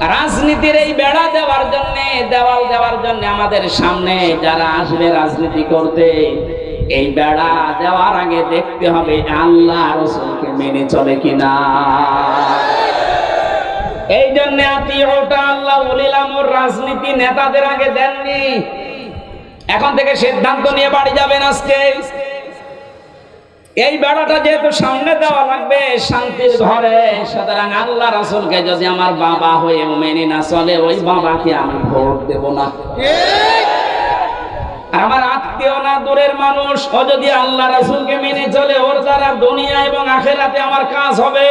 রাজনীতির এই বেড়া দেওয়ার জন্য, দেওয়াল দেওয়ার জন্য আমাদের সামনে যারা আসবে রাজনীতি করতে, এই বেড়া দেওয়ার আগে দেখতে হবে আল্লাহ রসুলকে মেনে চলে কিনা। এই জন্য আল্লাহ বলিলাম ওর রাজনীতি নেতাদের আগে দেননি। এখন থেকে সিদ্ধান্ত নিয়ে বাড়ি যাবেন আজকে। এই বেড়াটা যেহেতু সামনে দেওয়া লাগবে, শান্তির ঘরে। সুতরাং আল্লাহ রাসুলকে যদি আমার বাবা হয়ে মেনে না চলে, ওই বাবাকে আমি ভোট দেব না। আমার আত্মীয় না দূরের মানুষ, ও যদি আল্লাহ রাসুলকে মেনে চলে, ওর দ্বারা দুনিয়া এবং আখেরাতে আমার কাজ হবে।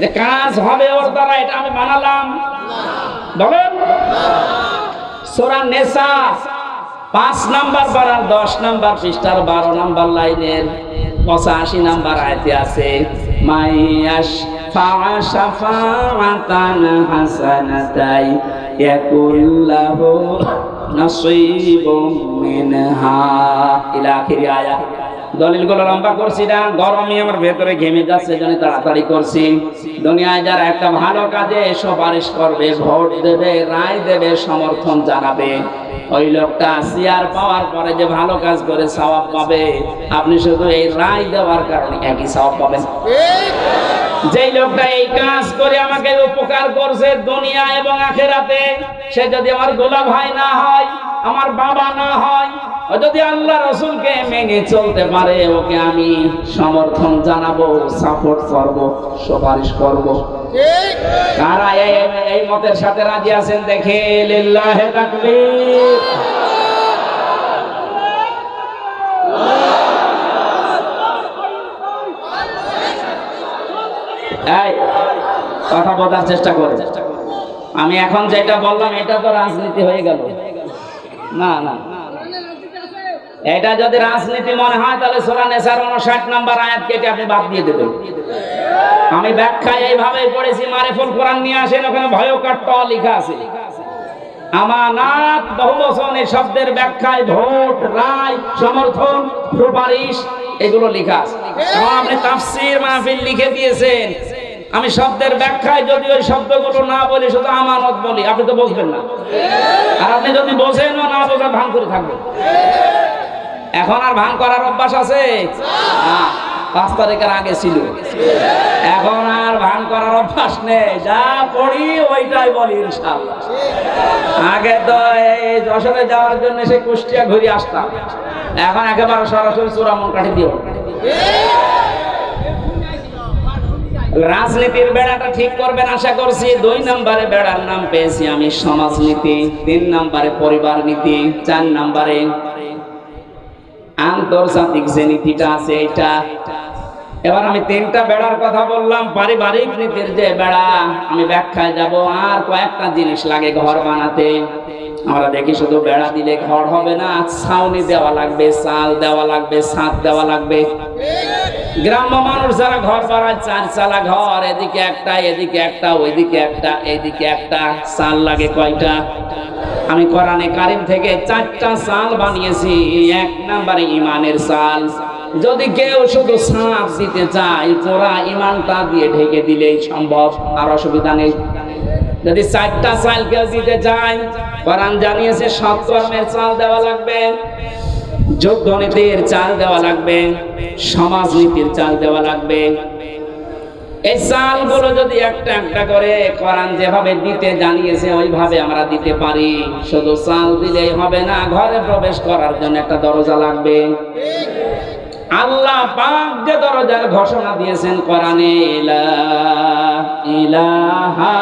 যে কাজ হবে ওর দ্বারা, এটা আমি বানালাম বলেন। সোরা নেশা পাঁচ নাম্বার বারার দশ নাম্বার পৃষ্ঠার বারো নাম্বার লাইনের পঁচাশি নাম্বার আয়তে আছে আয়া। দলিলগুলো লম্বা করছি না, গরমই আমার ভেতরে ঘেমে যাচ্ছে জন্য তাড়াতাড়ি করছি। দুনিয়ায় যারা একটা ভালো কাজে সুপারিশ করবে, ভোট দেবে, রায় দেবে, সমর্থন জানাবে ওই লোকটা চেয়ার পাওয়ার পরে যে ভালো কাজ করে সওয়াব পাবে আপনি শুধু এই রায় দেওয়ার কারণে একই সওয়াব পাবেন। যেই লোকটা এই কাজ করে আমাকে উপকার করছে দুনিয়া এবং আখেরাতে সে যদি আমার গোলা ভাই না হয় আমার বাবা না হয় যদি আল্লাহ রসুলকে মেনে চলতে পারে ওকে আমি সমর্থন জানাব সাপোর্ট করব সুপারিশ করব। এই মতের সাথে রাজি আছেন দেখে কথা বলার চেষ্টা করে। আমি এখন যেটা বললাম, এটা তো রাজনীতি হয়ে গেল। না না। এটা যদি রাজনীতি মনে হয়, তাহলে সোরা নেশার উনষাট নাম্বার আয়াত কেটে আপনি বাদ দিয়ে দেবেন। আমি ব্যাখ্যায় এইভাবে পড়েছি মারেফুল কোরআন নিয়ে আসেন ওখানে ভয়কার লেখা আছে। আমানাত বহুবচন এই শব্দের ব্যাখ্যায় ভোট রায় সমর্থন সুপারিশ এগুলো লেখা আছে। আপনি তাফসীর মাহফিল লিখে দিয়েছেন। আমি শব্দের ব্যাখ্যায় যদি ওই শব্দগুলো না বলি শুধু আমানত বলি আপনি তো বুঝবেন না। আর আপনি যদি বোঝেন না বোঝার ভান করে থাকবেন। এখন আর ভান করার অভ্যাস আছে? না, পাঁচ তারিখের আগে ছিল। এখন আর ভান করার অভ্যাস নেই। যা পড়ি ওইটাই বলি ইনশাআল্লাহ। আগে তো এই যশোরে যাওয়ার জন্য সে কুষ্টিয়া ঘুরে আসতাম। এখন একেবারে সরাসরি দিও রাজনীতির বেড়াটা ঠিক করবেন আশা করছি। দুই নম্বরে বেড়ার নাম পেয়েছি আমি সমাজ সমাজনীতি, তিন নম্বরে পরিবার নীতি, চার নম্বরে আন্তর্জাতিক যে নীতিটা আছে এটা এবার আমি তিনটা বেড়ার কথা বললাম, পারিবারিক নীতির যে বেড়া, আমি ব্যাখ্যায় যাব, আর কয়েকটা জিনিস লাগে ঘর বানাতে। আমরা দেখি শুধু বেড়া দিলে ঘর হবে না, ছাউনি দেওয়া লাগবে, চাল দেওয়া লাগবে, ছাদ দেওয়া লাগবে। গ্রাম্য মানুষ যারা ঘর বানায়, চার চালা ঘর, এদিকে একটা এদিকে একটা, ওইদিকে একটা, এদিকে একটা, চাল লাগে কয়টা? আমি কোরআনে কারিম থেকে চারটা চাল বানিয়েছি, এক নাম্বারে ইমানের সাল যদি কেউ শুধু সাপ দিতে চায়, তোরা ইমানটা দিয়ে ঢেকে দিলেই সম্ভব, আর অসুবিধা নেই। যদি চারটা চাল কেউ দিতে চায়, কোরআন জানিয়েছে সৎকর্মের চাল দেওয়া লাগবে যোগ্যনীতির চাল দেওয়া লাগবে সমাজ নীতির চাল দেওয়া লাগবে। এই চালগুলো যদি একটা একটা করে কোরআন যেভাবে দিতে জানিয়েছে, ওইভাবে আমরা দিতে পারি। শুধু চাল দিলেই হবে না, ঘরে প্রবেশ করার জন্য একটা দরজা লাগবে। আল্লাহ পাক যে দরজার ঘোষণা দিয়েছেন কোরআনে ইলা ইলাহা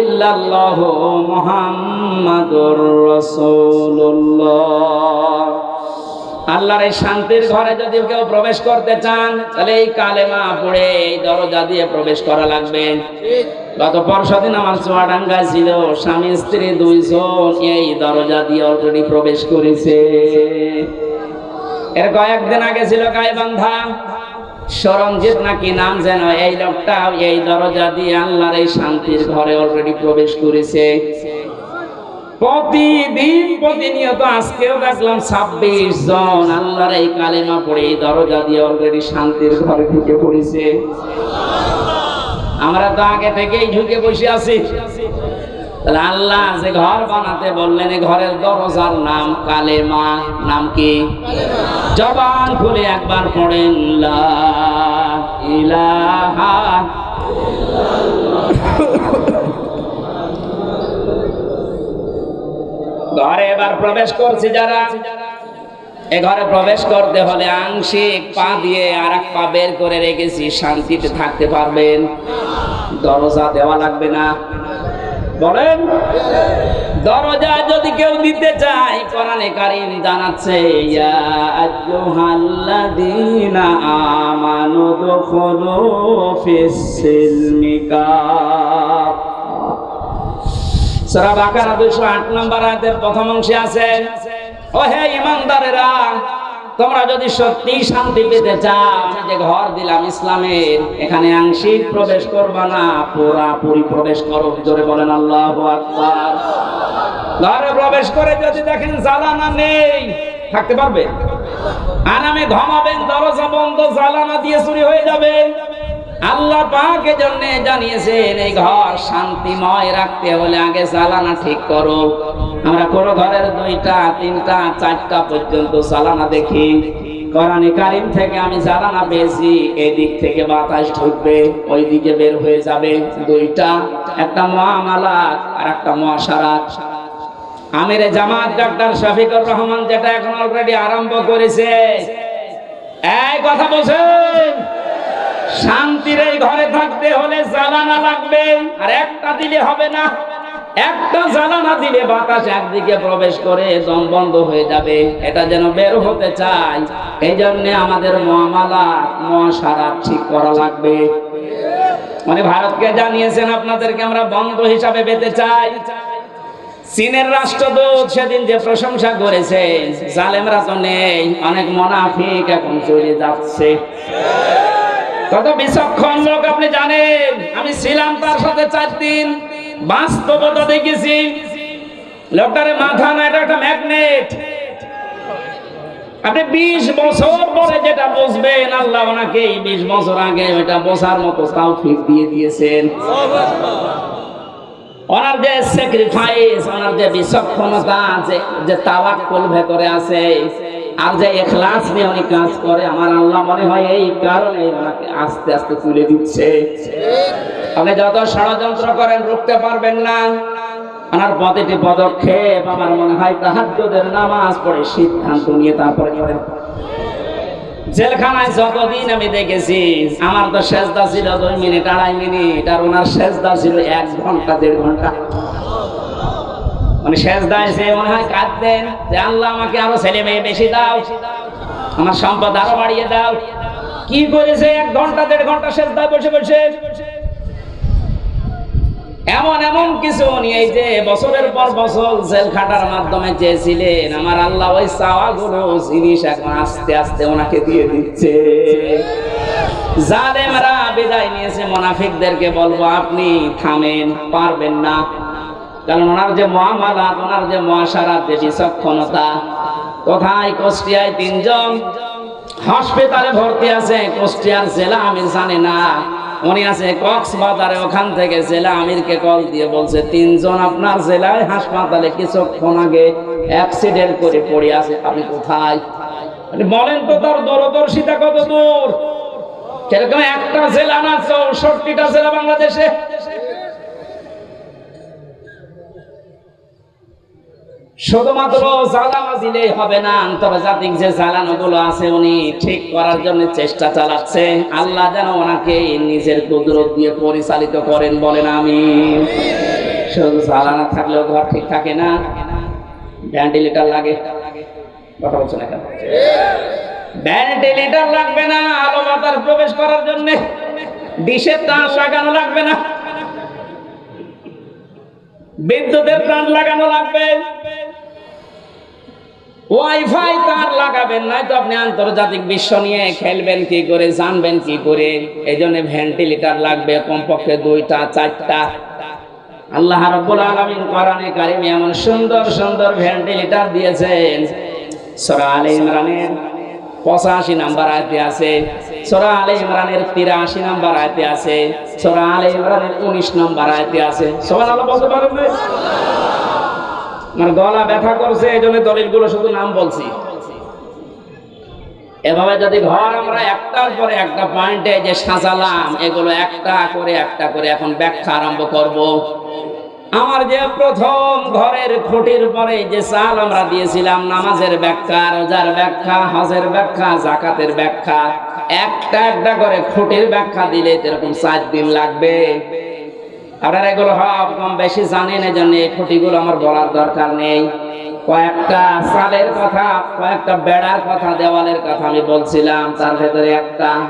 ইল্লাল্লাহু মুহাম্মাদুর রাসূলুল্লাহ। আল্লাহর এই শান্তির ঘরে যদি কেউ প্রবেশ করতে চান, তাহলে এই কালেমা পড়ে এই দরজা দিয়ে প্রবেশ করা লাগবে। গত পরশু দিন আমার চুয়াডাঙ্গা ছিল, স্বামী, স্ত্রী দুইজন এই দরজা দিয়ে অলরেডি প্রবেশ করেছে। এর কয়েকদিন আগে ছিল গাইবান্ধা। সরঞ্জিত নাকি নাম যেন এই লোকটা, এই দরজা দিয়ে আল্লাহর এই শান্তির ঘরে অলরেডি প্রবেশ করেছে। প্রতিদিন প্রতিনিয়ত আজকেও দেখলাম ছাব্বিশ জন আল্লাহর এই কালেমা পড়ে এই দরজা দিয়ে অলরেডি শান্তির ঘরে ঢুকে পড়েছে। আমরা তো আগে থেকেই ঢুকে বসে আছি। তাহলে আল্লাহ যে ঘর বানাতে বললেন এই ঘরের দরজার নাম কালেমা। নাম কি? জবান খুলে একবার পড়েন লা ইলাহা ঘরে এবার প্রবেশ করছি যারা। এ ঘরে প্রবেশ করতে হলে আংশিক পা দিয়ে আর এক পা বের করে রেখেছি শান্তিতে থাকতে পারবেন। দরজা দেওয়া লাগবে না। বলেন, দরজা যদি কেউ দিতে চায়, কোরআনে কারিম জানাচ্ছে, ইয়া আইয়ুহাল্লাযীনা আমানু দুখুলু ফিস সিলমি কাফা সূরা বাকারা 208 নম্বর আয়াতের প্রথম অংশে আছে ও হে ইমানদারেরা তোমরা যদি সত্যি শান্তি পেতে চাও যে ঘর দিলাম ইসলামের, এখানে আংশিক প্রবেশ করবা না পুরাপুরি প্রবেশ করো, জোরে বলেন আল্লাহু আকবার। ঘরে প্রবেশ করে যদি দেখেন জ্বালানা নেই, থাকতে পারবে? আরামে ঘুমাবেন, দরজা বন্ধ, জ্বালানা দিয়ে চুরি হয়ে যাবে। আল্লাহ পাক জন্য জানিয়েছেন, এই ঘর শান্তিময় রাখতে হলে আগে জ্বালানা ঠিক করো। আমরা কোন ঘরের দুইটা, তিনটা, চারটা পর্যন্ত জ্বালানা দেখি। থেকে আমি জ্বালানা পেয়েছি, এদিক থেকে বাতাস ঢুকবে ওই দিকে বের হয়ে যাবে দুইটা, একটা আর একটা মহাসারাত। আমিরে জামাত ডাক্তার শফিকুর রহমান যেটা এখন অলরেডি আরম্ভ করেছে। এই কথা বলছেন? শান্তির এই ঘরে থাকতে হলে জ্বালানা লাগবে, আর একটা দিলে হবে না। একটা জ্বালানা দিলে বাতাস একদিকে প্রবেশ করে দম বন্ধ হয়ে যাবে। এটা যেন বের হতে চাই এই জন্য আমাদের মহামালা মহাসারা ঠিক করা লাগবে। মানে ভারতকে জানিয়েছেন, আপনাদেরকে আমরা বন্ধ হিসাবে পেতে চাই। চীনের রাষ্ট্রদূত সেদিন যে প্রশংসা করেছে, জালেমরা তো নেই, অনেক মোনাফিক এখন চলে যাচ্ছে। কত বিচক্ষণ লোক আপনি জানেন, আমি ছিলাম তার সাথে চার দিন। বাস্তবতা দেখেছি। লোকটারে মাথা না, এটা একটা ম্যাগনেট আপনি বিশ বছর পরে যেটা বুঝবেন, আল্লাহ ওনাকে এই বিশ বছর আগে ওইটা বোঝার মতো তাও ঠিক দিয়ে দিয়েছেন। ওনার যে স্যাক্রিফাইস ওনার যে বিচক্ষণতা আছে, যে তাওয়াক্কুল ভেতরে আছে আর যে এখলাস নিয়ে উনি কাজ করে, আমার আল্লাহ মনে হয় এই কারণে ওনাকে আস্তে আস্তে তুলে দিচ্ছে। আপনি যত ষড়যন্ত্র করেন, রুখতে পারবেন না। ওনার প্রতিটি পদক্ষেপ আমার মনে হয় তাহাজ্জুদের নামাজ পড়ে সিদ্ধান্ত নিয়ে তারপরে করেন জেলখানায় যতদিন আমি দেখেছি, আমার তো শেষদা ছিল দুই মিনিট, আড়াই মিনিট, আর ওনার শেষদা ছিল এক ঘণ্টা, দেড় ঘণ্টা। মানে শেষদা এসে মনে হয় কাঁদতেন যে আল্লাহ আমাকে আরও ছেলে মেয়ে বেশি দাও, আমার সম্পদ আরও বাড়িয়ে দাও। কি করেছে? এক ঘণ্টা, দেড় ঘণ্টা শেষদায় বসে বসে। এমন এমন কিছু এই যে বছরের পর বছর জেল খাটার মাধ্যমে চেয়েছিলেন। আমার আল্লাহ ওই চাওয়া গুলো, জিনিস এখন আস্তে আস্তে ওনাকে দিয়ে দিচ্ছে। জালেমরা বিদায় নিয়েছে, মোনাফিকদেরকে বলব আপনি থামেন, পারবেন না। কারণ ওনার যে মহামালাত ওনার যে মহাসারাত যে বিচক্ষণতা কোথায় কুষ্টিয়ায় তিনজন হসপিটালে ভর্তি আছে, কুষ্টিয়ার জেলা আমি জানি না। উনি আছে কক্সবাজারে, ওখান থেকে জেলা আমিরকে কল দিয়ে বলছে, তিনজন আপনার জেলায় হাসপাতালে কিছুক্ষণ আগে অ্যাক্সিডেন্ট করে পড়ে আছে, আপনি কোথায়? আপনি বলেন তো তার দূরদর্শিতা কত দূর? সেরকম একটা জেলা না, চৌষট্টিটা জেলা বাংলাদেশে? শুধুমাত্র জ্বালানো দিলে হবে না, আন্তর্জাতিক যে জ্বালানো গুলো আছে উনি ঠিক করার জন্য চেষ্টা চালাচ্ছে। আল্লাহ যেন ওনাকে নিজের কুদরত দিয়ে পরিচালিত করেন বলেন আমি শুধু জ্বালানো থাকলেও ঘর ঠিক থাকে না। ভ্যান্টিলেটার লাগে। কথা বলছো না কেন? ভ্যান্টিলেটার লাগবে না, আলো বাতাস প্রবেশ করার জন্য। ডিশের তার লাগানো লাগবে না। বিদ্যুতের প্রাণ লাগানো লাগবে। ওয়াইফাই তার লাগাবেন নাই তো আপনি আন্তর্জাতিক বিশ্ব নিয়ে খেলবেন কি করে, জানবেন কি করে? এই জন্য ভেন্টিলেটার লাগবে, কমপক্ষে দুইটা, চারটা। আল্লাহ রাব্বুল আলামিন কোরআনে কারিমে এমন সুন্দর সুন্দর ভেন্টিলেটার দিয়েছেন। সূরা আলে ইমরানের 85 নাম্বার আয়াতে আছে সোরা আলে ইমরানের তিরাশি নম্বর আয়তে আছে, সোরা আলে ইমরানের উনিশ নম্বর আয়তে আছে। সবাই আলো বলতে পারেন না? আমার গলা ব্যথা করছে এই জন্য দলিলগুলো শুধু নাম বলছি। এভাবে যদি ঘর আমরা একটার পরে একটা পয়েন্টে যে সাজালাম, এগুলো একটা করে একটা করে এখন ব্যাখ্যা আরম্ভ করব। আমার যে প্রথম ঘরের খুঁটির পরে যে চাল আমরা দিয়েছিলাম, নামাজের ব্যাখ্যা, রোজার ব্যাখ্যা, হজের ব্যাখ্যা, জাকাতের ব্যাখ্যা, একটা একটা করে খুঁটির ব্যাখ্যা দিলে এরকম চার দিন লাগবে। আপনারা এগুলো সব কম বেশি জানেন, এজন্য এই খুঁটিগুলো আমার বলার দরকার নেই। কয়েকটা সালের কথা, কয়েকটা বেড়ার কথা, দেওয়ালের কথা আমি বলছিলাম, তার ভেতরে একটা